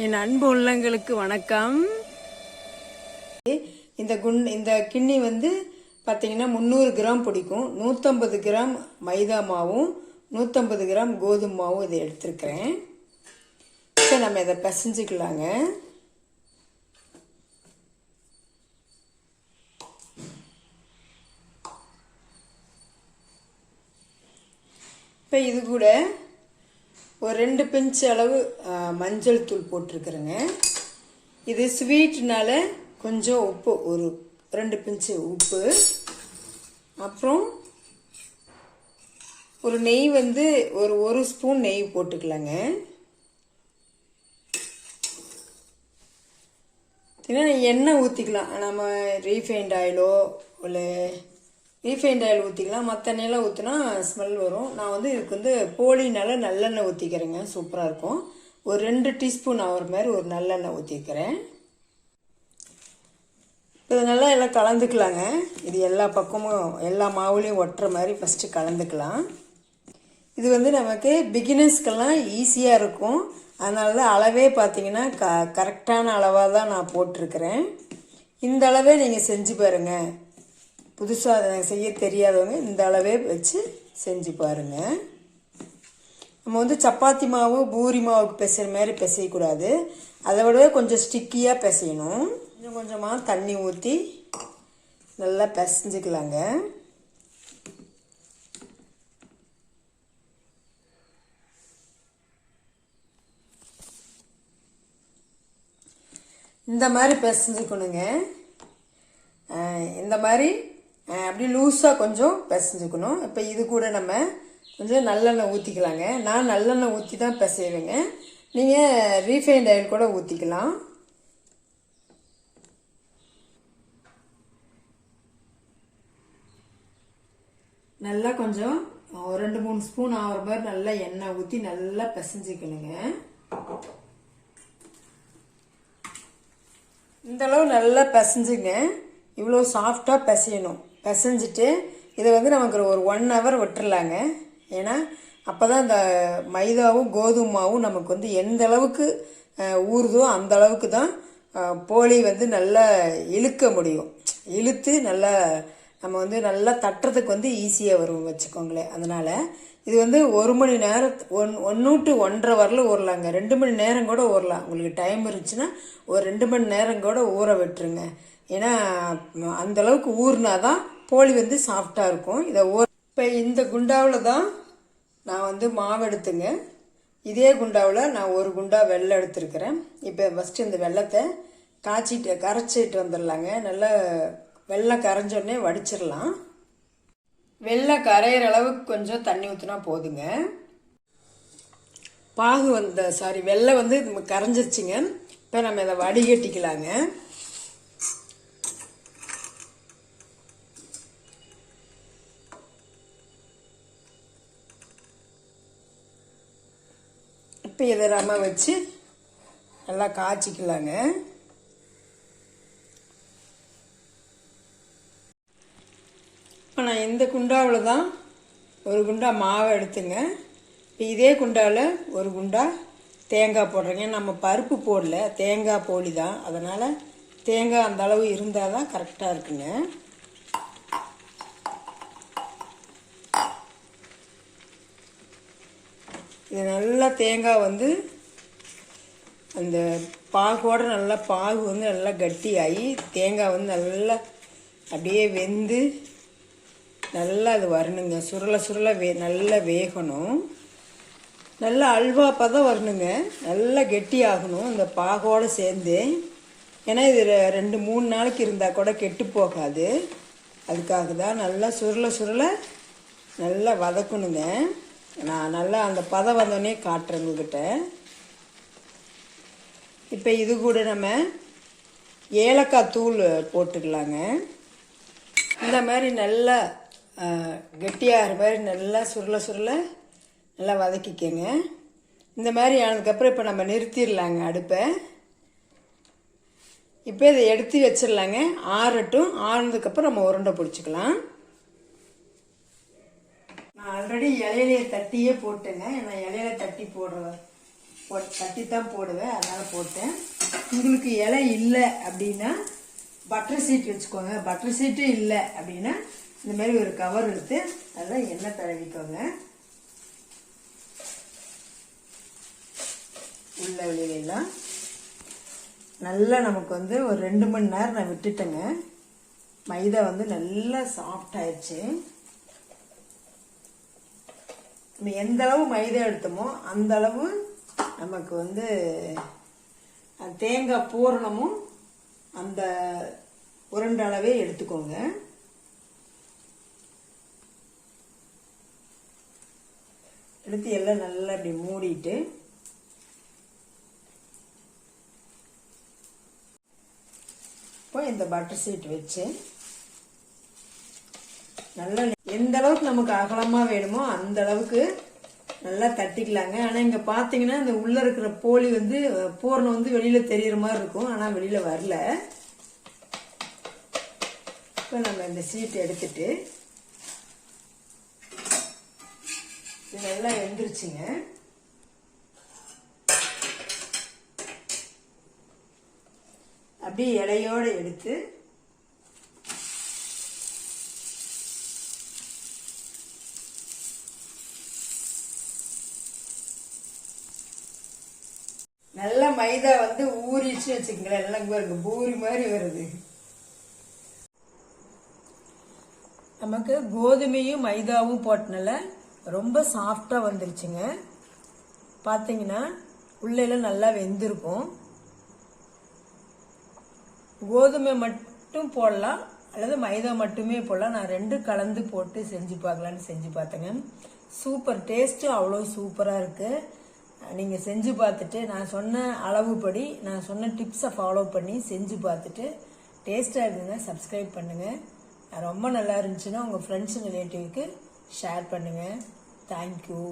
என் அன்பு உள்ளங்களுக்கு வணக்கம். இந்த குண் இந்த கிண்ணி வந்து பார்த்தீங்கன்னா முந்நூறு கிராம் பிடிக்கும். நூற்றம்பது கிராம் மைதா மாவும் நூற்றம்பது கிராம் கோதுமை மாவும் இதை எடுத்துருக்கிறேன். இப்போ நம்ம இதை பிசைஞ்சுக்கலாங்க. இப்போ இது கூட ஒரு ரெண்டு பிஞ்ச் அளவு மஞ்சள் தூள் போட்டிருக்கிறேங்க. இது ஸ்வீட்னால கொஞ்சம் உப்பு ஒரு ரெண்டு பிஞ்சு உப்பு. அப்புறம் ஒரு நெய் வந்து ஒரு ஒரு ஸ்பூன் நெய் போட்டுக்கலாங்க. ஏன்னா எண்ணெய் ஊற்றிக்கலாம் நம்ம ரீஃபைண்ட் ஆயிலோ இல்லை ரீஃபைண்ட் ஆயில் ஊற்றிக்கலாம் மற்ற எண்ணெயில் ஊற்றினா ஸ்மெல் வரும். நான் வந்து இதுக்கு வந்து போலினால நல்லெண்ணெய் ஊற்றிக்கிறேங்க சூப்பராக இருக்கும். ஒரு ரெண்டு டீஸ்பூன் ஆகிற மாதிரி ஒரு நல்லெண்ணெய் ஊற்றிக்கிறேன் இது நல்லா எல்லாம் கலந்துக்கலாங்க. இது எல்லா பக்கமும் எல்லா மாவுலேயும் ஒட்டுற மாதிரி ஃபஸ்ட்டு கலந்துக்கலாம். இது வந்து நமக்கு பிகினர்ஸ்க்கெல்லாம் ஈஸியாக இருக்கும். அதனால தான் அளவே பார்த்தீங்கன்னா க கரெக்டான அளவாக தான் நான் போட்டிருக்கிறேன். இந்த அளவே நீங்கள் செஞ்சு பாருங்கள் புதுசாக செய்ய தெரியாதவங்க இந்த அளவே வச்சு செஞ்சு பாருங்கள் நம்ம வந்து சப்பாத்தி மாவு பூரி மாவுக்கு பிசைகிற மாதிரி பிசையக்கூடாது. அதை விடவே கொஞ்சம் ஸ்டிக்கியாக பிசையணும். கொஞ்சம் கொஞ்சமாக தண்ணி ஊற்றி நல்லா பிசைஞ்சுக்கலாங்க. இந்த மாதிரி பிசைஞ்சுக்கணுங்க. இந்த மாதிரி அப்படியே அப்படி லூஸாக கொஞ்சம் பிசைஞ்சுக்கணும். இப்போ இது கூட நம்ம கொஞ்சம் நல்லெண்ணெய் ஊற்றிக்கலாங்க நான் நல்லெண்ணெய் ஊற்றி தான் பிசைவேங்க நீங்கள் ரீஃபைண்ட் ஆயில் கூட ஊற்றிக்கலாம் நல்லா கொஞ்சம் ஒரு ரெண்டு மூணு ஸ்பூன் ஆகிற மாதிரி நல்லா எண்ணெய் ஊற்றி நல்லா பிசைஞ்சிக்கணுங்க. இந்தளவு நல்லா பிசைஞ்சுங்க. இவ்வளோ சாஃப்டாக பிசையணும். பிசைஞ்சிட்டு இதை வந்து நமக்கு ஒரு ஒன் ஹவர் விட்டுறலாங்க. ஏன்னா அப்போ தான் இந்த மைதாவும் கோதுமாவும் நமக்கு வந்து எந்த அளவுக்கு ஊறுதோ அந்த அளவுக்கு தான் போலி வந்து நல்லா இழுக்க முடியும். இழுத்து நல்லா நம்ம வந்து நல்லா தட்டுறதுக்கு வந்து ஈஸியாக வரும் வச்சுக்கோங்களேன். அதனால் இது வந்து ஒரு மணி நேரம் ஒன் ஒன்று டு ஒன்றரை வரல ஊறலாங்க. ரெண்டு மணி நேரம் கூட ஊறலாம். உங்களுக்கு டைம் இருந்துச்சுன்னா ஒரு ரெண்டு மணி நேரம் கூட ஊற விட்டுருங்க. ஏன்னா அந்தளவுக்கு அந்த அளவுக்கு ஊறினா தான் போலி வந்து சாஃப்டாக இருக்கும். இதை ஓ இப்போ இந்த குண்டாவில் தான் நான் வந்து மாவு எடுத்துங்க. இதே குண்டாவில் நான் ஒரு குண்டா வெள்ளை எடுத்துருக்கிறேன். இப்போ ஃபஸ்ட்டு இந்த வெள்ளத்தை காய்ச்சிட்டு கரைச்சிட்டு வந்துடலாங்க நல்லா வெள்ளம் கரைஞ்சோடனே வடிச்சிடலாம் வெள்ளம் கரையிற அளவுக்கு கொஞ்சம் தண்ணி ஊற்றினா போதுங்க. பாகு வந்த சாரி வெள்ளை வந்து கரைஞ்சிருச்சுங்க. இப்போ நம்ம இதை வடிகட்டிக்கலாங்க. இப்போ இதை வச்சு நல்லா காய்ச்சிக்கலாங்க. இப்போ நான் இந்த குண்டாவில் தான் ஒரு குண்டா மாவை எடுத்துங்க. இப்போ இதே குண்டாவில் ஒரு குண்டா தேங்காய் போடுறேங்க நம்ம பருப்பு போடல தேங்காய் போலி தான். அதனால் தேங்காய் அந்த அளவு இருந்தால் தான் கரெக்டாக இருக்குங்க. இது நல்லா தேங்காய் வந்து அந்த பாகோட நல்லா பாகு வந்து நல்லா கட்டியாகி தேங்காய் வந்து நல்லா அப்படியே வெந்து நல்லா அது வரணுங்க. சுருள சுருள வே நல்லா வேகணும். நல்லா அல்வா பதம் வரணுங்க. நல்லா கெட்டி ஆகணும் இந்த பாகோடு சேர்ந்து. ஏன்னா இது ரெ- ரெண்டு மூணு நாளைக்கு இருந்தால் கூட கெட்டு போகாது. அதுக்காக தான் நல்லா சுருள சுருளை நல்லா வதக்கணுங்க. நான் நல்லா அந்த பதம் வந்தோடனே காட்டுறேன் உங்ககிட்ட. இப்போ இது கூட நம்ம ஏலக்காய் தூள் போட்டுக்கலாங்க. இந்த மாதிரி நல்லா கெட்டியாகிற மாதிரி நல்லா சுருள சுருள நல்லா வதக்கிக்கங்க. இந்த மாதிரி ஆனதுக்கப்புறம் இப்போ நம்ம நிறுத்திடலாங்க அடுப்பை. இப்போ இதை எடுத்து வச்சிடலாங்க. ஆறட்டும் ஆறுனதுக்கப்புறம் நம்ம உருண்டை பிடிச்சிக்கலாம். ஆல்ரெடி இலையிலைய தட்டியே போட்டேங்க. நான் இலையில தட்டி போடுறேன் போ தட்டி தான் போடுவேன். அதனால் போட்டேன். உங்களுக்கு இலை இல்லை அப்படின்னா பட்டர் சீட் வச்சுக்கோங்க. பட்டர் சீட்டு இல்லை அப்படின்னா இந்த மாதிரி ஒரு கவர் எடுத்து அதில் எண்ணெய் தடவிக்கோங்க. உள்ள வெளியிலாம் நல்லா நமக்கு வந்து ஒரு ரெண்டு மணி நேரம் நான் விட்டுட்டேங்க. மைதா வந்து நல்லா சாஃப்ட் ஆயிடுச்சு. நம்ம எந்த அளவு மைதா எடுத்தோமோ அந்த அளவு நமக்கு வந்து தேங்காய் பூரணமும் அந்த உருண்டை அளவே எடுத்துக்கோங்க. எடுத்து எல்லாம் நல்லா இப்படி மூடிட்டு இப்போ இந்த பட்டர் சீட் வச்சு நல்லா எந்த அளவுக்கு நமக்கு அகலமாக வேணுமோ அந்த அளவுக்கு நல்லா தட்டிக்கலாங்க. ஆனால் இங்கே பார்த்தீங்கன்னா இந்த உள்ளே இருக்கிற போலி வந்து பூரணம் வந்து வெளியில் தெரியுற மாதிரி இருக்கும். ஆனால் வெளியில் வரல. இப்போ நம்ம இந்த சீட் எடுத்துட்டு நல்லா வெந்துருச்சுங்க. அப்படியே இலையோடு எடுத்து நல்ல மைதா வந்து ஊறிச்சு வச்சுக்கங்களேன். எல்லாம் பாருங்க பூரி மாதிரி வருது. நமக்கு கோதுமையும் மைதாவும் போட்டனால ரொம்ப சாஃப்டாக வந்துருச்சுங்க. பார்த்தீங்கன்னா உள்ளெல்லாம் நல்லா வெந்திருக்கும். கோதுமை மட்டும் போடலாம் அல்லது மைதா மட்டுமே போடலாம். நான் ரெண்டு கலந்து போட்டு செஞ்சு பார்க்கலான்னு செஞ்சு பார்த்தேங்க. சூப்பர் டேஸ்ட்டும் அவ்வளோ சூப்பராக இருக்குது நீங்கள் செஞ்சு பார்த்துட்டு நான் சொன்ன அளவுப்படி நான் சொன்ன டிப்ஸை ஃபாலோ பண்ணி செஞ்சு பார்த்துட்டு டேஸ்ட்டாக இருந்ததுன்னா சப்ஸ்கிரைப் பண்ணுங்கள் ரொம்ப நல்லா இருந்துச்சுன்னா உங்கள் ஃப்ரெண்ட்ஸ் ரிலேட்டிவ்க்கு ஷேர் பண்ணுங்கள் தேங்க்யூ